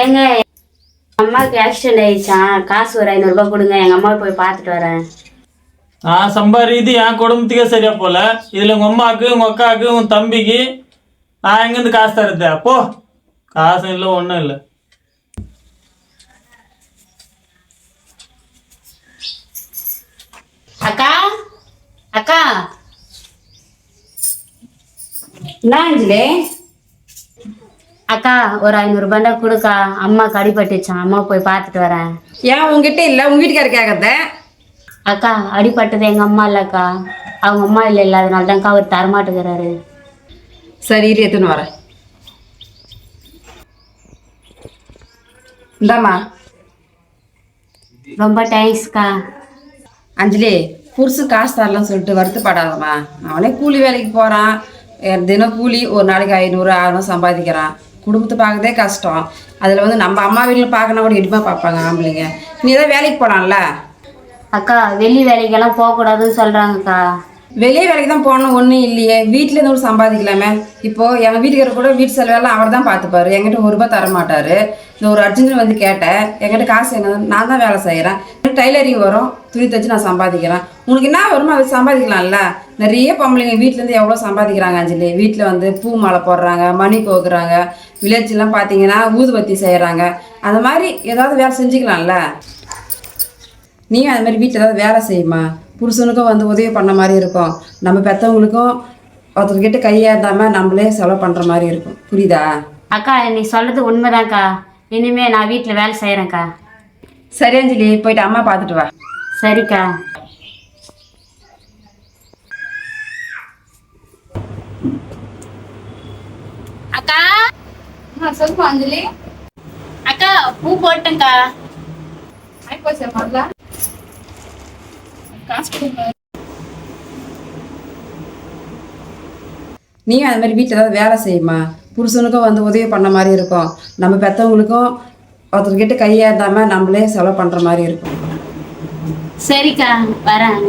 ஏங்க அம்மாவுக்கு ஆக்சிடென்ட் ஆயிடுச்சான் காசு ஒரு ஐநூறுரூபா கொடுங்க எங்கள் அம்மாவை போய் பார்த்துட்டு வரேன். நான் சம்பாதிக்கிறது என் குடும்பத்துக்கே சரியா போல. இதுல உங்க அம்மாவுக்கு உங்க அக்காவுக்கு உன் தம்பிக்கு நான் எங்கேருந்து காசு தருது அப்போ காசும் இல்லை ஒன்றும் இல்லை. அக்கா அக்கா. என்ன அஞ்சலி அக்கா ஒரு ஐநூறுரூபாண்டா கொடுக்கா. அம்மாவுக்கு அடிபட்டுச்சான் அம்மா போய் பார்த்துட்டு வரேன். ஏன் உங்ககிட்ட இல்லை? உங்க வீட்டுக்காரர் கேட்கறத அக்கா அடிபட்டது எங்கள் அம்மா இல்லைக்கா அவங்க அம்மா இல்லை இல்லை அதனால தான்க்கா அவர் தரமாட்டுக்கிறாரு சரி இரு எடுத்துன்னு வரேன். இந்தாம்மா. ரொம்ப தேங்க்ஸ்க்கா அஞ்சலி புருஷன் காசு தரலன்னு சொல்லிட்டு வருத்தப்படாதம்மா. அவனே கூலி வேலைக்கு போகிறான் தினம் கூலி ஒரு நாளைக்கு ஐநூறு ஆறுநூறு சம்பாதிக்கிறான். குடும்பத்தை பார்க்கறதே கஷ்டம். அதில் வந்து நம்ம அம்மா வீட்டில் பார்க்கணும் கூட இடிமா பார்ப்பாங்க ஆம்பளைங்க. நீ ஏதாவது வேலைக்கு போகலாம்ல அக்கா வெளி வேலைக்கெல்லாம் போகக்கூடாதுன்னு சொல்கிறாங்கக்கா வெளியே வேலைக்கு தான் போகணும் ஒன்றும் இல்லையே. வீட்டில் இருந்து கூட சம்பாதிக்கலாமே. இப்போது எங்கள் வீட்டுக்காரர் கூட வீட்டு செலவெல்லாம் அவர் தான் பார்த்துப்பாரு எங்கிட்ட ஒரு ரூபா தர மாட்டார். இந்த ஒரு அர்ஜென்ட் வந்து கேட்டேன். எங்கிட்ட காசு என்ன நான் தான் வேலை செய்கிறேன் டைலரிங் வரும். துணி தச்சு நான் சம்பாதிக்கிறேன். உனக்கு என்ன வருமோ? அதை சம்பாதிக்கலாம்ல. நிறைய பொம்பளைங்க வீட்டிலேருந்து எவ்வளோ சம்பாதிக்கிறாங்க அஞ்சலி? வீட்டில் வந்து பூ மாலை போடுறாங்க மணி கோக்குறாங்க வில்லேஜ்லாம் பார்த்தீங்கன்னா ஊதுபத்தி செய்கிறாங்க அந்த மாதிரி ஏதாவது வேலை செஞ்சுக்கலாம்ல. நீயும் அது மாதிரி வீட்டில் ஏதாவது வேலை செய்யுமா? புருஷனுக்கும் வந்து உதவி பண்ண மாதிரி இருக்கும். நம்ம பெற்றவங்களுக்கும் ஒருத்தர்கிட்ட கையேந்தாம நம்மளே செலவு பண்ணுற மாதிரி இருக்கும். புரியுதா? அக்கா நீ சொல்கிறது உண்மைதான்க்கா. இனிமே நான் வீட்டில் வேலை செய்கிறேன்க்கா சரி அஞ்சலி போயிட்டு அம்மா பார்த்துட்டு வா. சரிக்கா. அக்கா. சொல்லுமா அஞ்சலி? அக்கா பூ போட்டேன்க்கா. ஆயிப்போச்சு முதல்ல காசு கொடுங்க நீயும் அது மாதிரி வீட்டில் ஏதாவது வேலை செய்யுமா? புருஷனுக்கும் வந்து உதவி பண்ண மாதிரி இருக்கும். நம்ம பெற்றவங்களுக்கும் ஒருத்தர்கிட்ட கையேந்தாம நம்மளே செலவு பண்ணுற மாதிரி இருக்கும். சரிக்கா வரேன்.